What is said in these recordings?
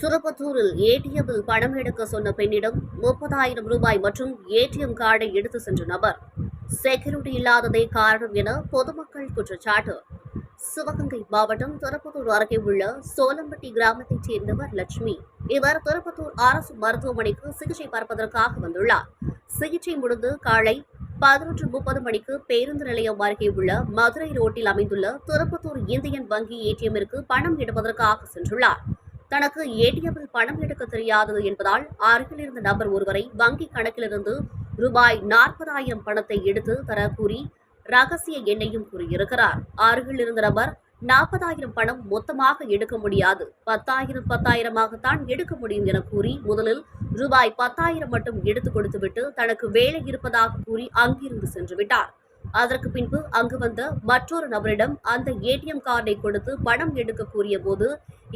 திருப்பத்தூரில் ஏடிஎம்மில் பணம் எடுக்க சொன்ன பெண்ணிடம் முப்பதாயிரம் ரூபாய் மற்றும் ஏடிஎம் கார்டை எடுத்து சென்ற நபர். செக்யூரிட்டி இல்லாததே காரணம் என பொதுமக்கள் குற்றச்சாட்டு. சிவகங்கை மாவட்டம் திருப்பத்தூர் அருகே உள்ள சோலம்பட்டி கிராமத்தைச் சேர்ந்தவர் லட்சுமி. இவர் திருப்பத்தூர் அரசு மருத்துவமனைக்கு சிகிச்சை பார்ப்பதற்காக வந்துள்ளார். சிகிச்சை முடிந்து காலை பதினொன்று முப்பது மணிக்கு பேருந்து நிலையம் அருகே உள்ள மதுரை ரோட்டில் அமைந்துள்ள திருப்பத்தூர் இந்தியன் வங்கி ஏடிஎம்மிற்கு பணம் எடுப்பதற்காக சென்றுள்ளார். தனக்கு ஏடிஎம்மில் பணம் எடுக்க தெரியாதது என்பதால் அருகில் இருந்த நபர் ஒருவரை வங்கி கணக்கிலிருந்து ரூபாய் நாற்பதாயிரம் பணத்தை எடுத்து தர கூறி ரகசிய எண்ணையும் கூறியிருக்கிறார். அருகில் இருந்த நபர் நாற்பதாயிரம் பணம் மொத்தமாக எடுக்க முடியாது. பத்தாயிரம் பத்தாயிரமாகத்தான் எடுக்க முடியும் என கூறி முதலில் ரூபாய் பத்தாயிரம் மட்டும் எடுத்து கொடுத்துவிட்டு தனக்கு வேலை இருப்பதாக கூறி அங்கிருந்து சென்று விட்டார். அதற்கு பின்பு அங்கு வந்த மற்றொரு நபரிடம் அந்த ஏடிஎம் கார்டை கொடுத்து பணம் எடுக்க கூறிய போது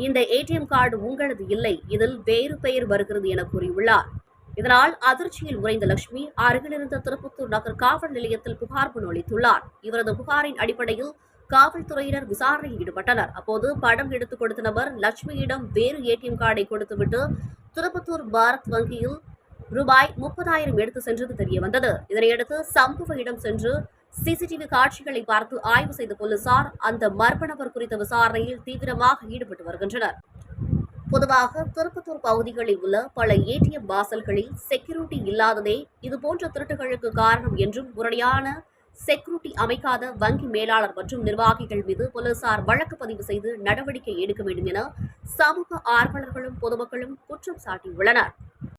இந்த ஏடிஎம் கார்டு உங்களது இல்லை இதில் வேறு பெயர் வருகிறது என கூறியுள்ளார். இதனால் அதிர்ச்சியில் உறைந்த லட்சுமி அருகிலிருந்த திருப்பத்தூர் நகர் காவல் நிலையத்தில் புகார் முன்வளித்துள்ளார் இவரது புகாரின் அடிப்படையில் காவல்துறையினர் விசாரணையில் ஈடுபட்டனர். அப்போது பணம் எடுத்துக் கொடுத்த நபர் லட்சுமியிடம் வேறு ஏடிஎம் கார்டை கொடுத்துவிட்டு திருப்பத்தூர் பாரத் வங்கியில் ரூபாய் முப்பதாயிரம் எடுத்து சென்றது தெரிய வந்தது இதனையடுத்து சம்பவ இடம் சென்று சிசிடிவி காட்சிகளை பார்த்து ஆய்வு செய்த போலீசார் அந்த மர்ம நபர் குறித்த விசாரணையில் தீவிரமாக ஈடுபட்டு வருகின்றனர். பொதுவாக திருப்பத்தூர் பகுதிகளில் உள்ள பல ஏடிஎம் வாசல்களில் செக்யூரிட்டி இல்லாததே இதுபோன்ற திருட்டுகளுக்கு காரணம் என்றும் முறையான செக்யூரிட்டி அமைக்காத வங்கி மேலாளர் மற்றும் நிர்வாகிகள் மீது போலீசார் வழக்கு பதிவு செய்து நடவடிக்கை எடுக்க வேண்டும் என சமூக ஆர்வலர்களும் பொதுமக்களும் குற்றம் சாட்டியுள்ளனர்.